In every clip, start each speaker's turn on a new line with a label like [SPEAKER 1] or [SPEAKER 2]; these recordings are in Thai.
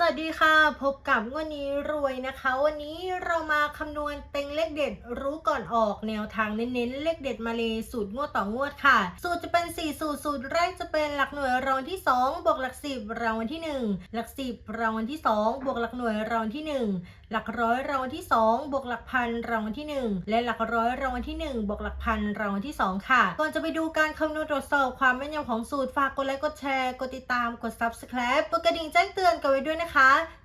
[SPEAKER 1] สวัสดีค่ะ พบกับวดนี้รวยนะคะ วันนี้เรามาคำนวณเต็งเลขเด็ดรู้ก่อนออกแนวทางเน้นๆเลขเด็ดมาเลยสูตรงวดต่องวดค่ะ สูตรจะเป็น 4 สูตรสูตรแรกจะเป็นหลักหน่วยรางวัลที่ 2 บวกหลัก 10 รางวัลที่ 1 หลัก 10 รางวัลที่ 2 บวกหลักหน่วยรางวัลที่ 1 หลักร้อยรางวัลที่ 2 บวกหลักพันรางวัลที่ 1 และหลักร้อยรางวัลที่ 1 บวกหลักพันรางวัลที่ 2 ค่ะ ก่อนจะไปดูการคำนวณตรวจสอบความแม่นยำของสูตรฝากกดไลค์กดแชร์กดติดตามกด subscribe กดกระดิ่งแจ้งเตือนกันไว้ด้วยนะคะ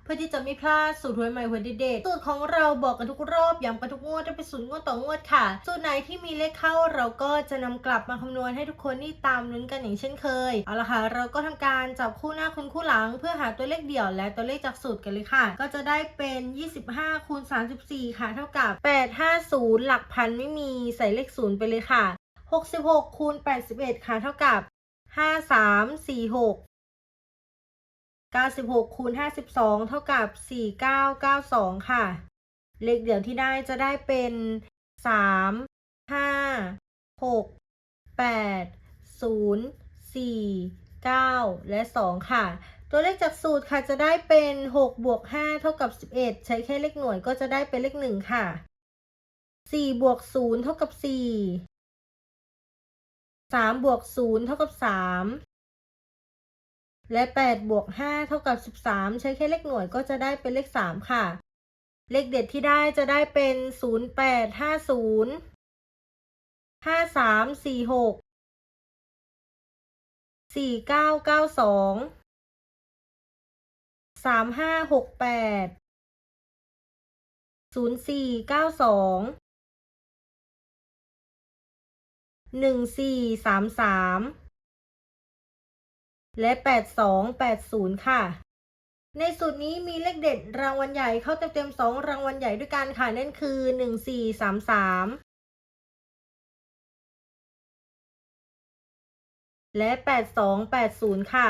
[SPEAKER 1] เพื่อที่จะไม่พลาดสูตรหวยใหม่หวยเด็ดสูตรของเราบอกกันทุกรอบย้ำกันทุกงวดจะเป็นสูตรงวดต่องวดค่ะสูตรไหนที่มีเลขเข้าเราก็จะนำกลับมาคำนวณให้ทุกคนนี่ตามลุ้นกันอย่างเช่นเคยเอาละค่ะ เราก็ทำการจับคู่หน้าคูณคู่หลัง เพื่อหาตัวเลขเดี่ยวและตัวเลขจากสูตรกันเลยค่ะ ก็จะได้เป็น 25คูณ34 ค่ะ เท่ากับ 850 หลักพันไม่มีใส่เลขศูนย์ไปเลยค่ะ 66คูณ81 ค่ะเท่ากับ 5346 96คูณ52 เท่ากับ 4992 ค่ะ เลขเดี่ยวที่ได้จะได้เป็น 3 5 6 8 0 4 9 และ 2 ค่ะ ตัวเลขจากสูตรค่ะจะได้เป็น6บวก5เท่ากับ 11 ใช้แค่เลขหน่วยก็จะได้เป็นเลข 1 ค่ะ4บวก0เท่ากับ 4 3บวก0เท่ากับ 3 และ8บวก5เท่ากับ 13 ใช้แค่เลขหน่วยก็จะได้เป็นเลข 3 ค่ะ เลขเด็ดที่ได้จะได้เป็น 0 8 5 0 5346 4992 3568 0492 1433 และ 8280 ค่ะ ในสูตรนี้มีเลขเด็ดรางวัลใหญ่เข้าเต็มๆ2รางวัลใหญ่ด้วยกันค่ะนั่นคือ 1433 และ 8280 ค่ะ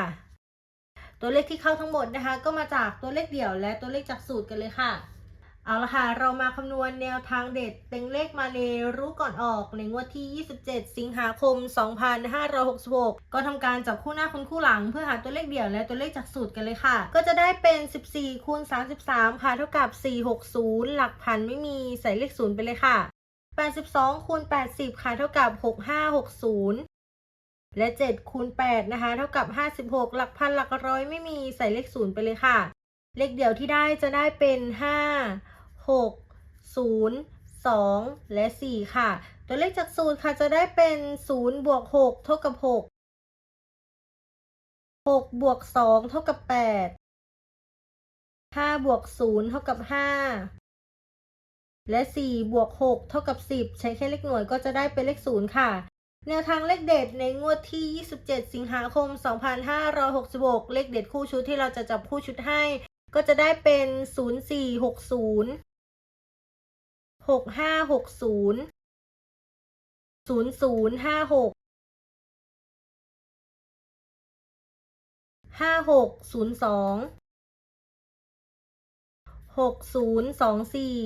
[SPEAKER 1] ตัวเลขที่เข้าทั้งหมดนะคะ ก็มาจากตัวเลขเดี่ยวและตัวเลขจากสูตรกันเลยค่ะ เอาละค่ะเรามาคำนวณแนวทางเด็ดเต็งเลขมาเลรู้ก่อนออกในงวดที่ 27 สิงหาคม 2566 ก็ทำการจับคู่หน้าคูณคู่หลัง เพื่อหาตัวเลขเดี่ยวและตัวเลขจากสูตรกันเลยค่ะ ก็จะได้เป็น 14 คูณ 33 ค่ะ เท่ากับ 460 หลักพันไม่มีใส่เลขศูนย์ไปเลยค่ะ 82 คูณ 80 ค่ะ เท่ากับ 6560และ7คูณ8นะคะ เท่ากับ 56 หลักพันหลักร้อยไม่มีใส่เลขศูนย์ไปเลยค่ะ เลขเดี่ยวที่ได้จะได้เป็น 5 6 0 2 และ 4 ค่ะ ตัวเลขจากสูตรค่ะจะได้เป็น 0 บวก 6 เท่ากับ 6 6 บวก 2 เท่ากับ 8 5 บวก 0 เท่ากับ 5 และ 4 บวก 6 เท่ากับ 10 ใช้แค่เลขหน่วยก็จะได้เป็นเลข 0 ค่ะ แนวทางเลขเด็ดในงวดที่ 27 สิงหาคม 2566 เลขเด็ดคู่ชุดที่เราจะจับคู่ชุดให้ ก็จะได้เป็น 0460 หกห้าหกศูนย์ศูนย์ศูนย์ห้าหกห้าหกศูนย์สองหกศูนย์สองสี่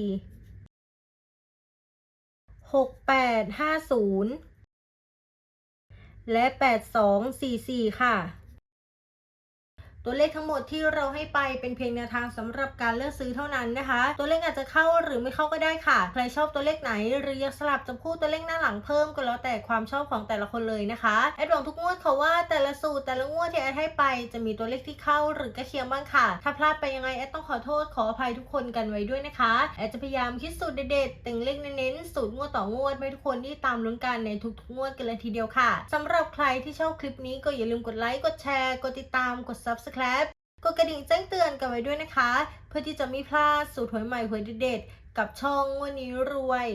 [SPEAKER 1] หกแปดห้าศูนย์และแปดสองสี่สี่ค่ะ ตัวเลขทั้งหมดที่เราให้ไปเป็นเพียงแนวทางสำหรับการเลือกซื้อเท่านั้นนะคะ ตัวเลขอาจจะเข้าหรือไม่เข้าก็ได้ค่ะ ใครชอบตัวเลขไหนหรืออยากสลับจับคู่ตัวเลขหน้าหลังเพิ่มก็แล้วแต่ความชอบของแต่ละคนเลยนะคะแอดหวังทุกงวดค่ะว่าแต่ละสูตรแต่ละงวดที่แอดให้ไปจะมีตัวเลขที่เข้าหรือกล้เคียงบ้างค่ะ ถ้าพลาดไปยังไงแอดต้องขอโทษขออภัยทุกคนกันไว้ด้วยนะคะ แอดจะพยายามคิดสูตรเด็ดๆแต่งเลขเน้นๆสูตรงวดต่องวดให้ทุกคนที่ตามลุ้นกันในทุกๆงวดกันเลยทีเดียวค่ะสำหรับใครที่ชอบคลิปนี้ก็อย่าลืมกดไลค์กดแชร์กดติดตามกด subscribe กดกระดิ่งแจ้งเตือนกันไว้ด้วยนะคะ เพื่อที่จะไม่พลาดสูตรหวยใหม่หวยเด็ดๆกับช่องวันนี้รวย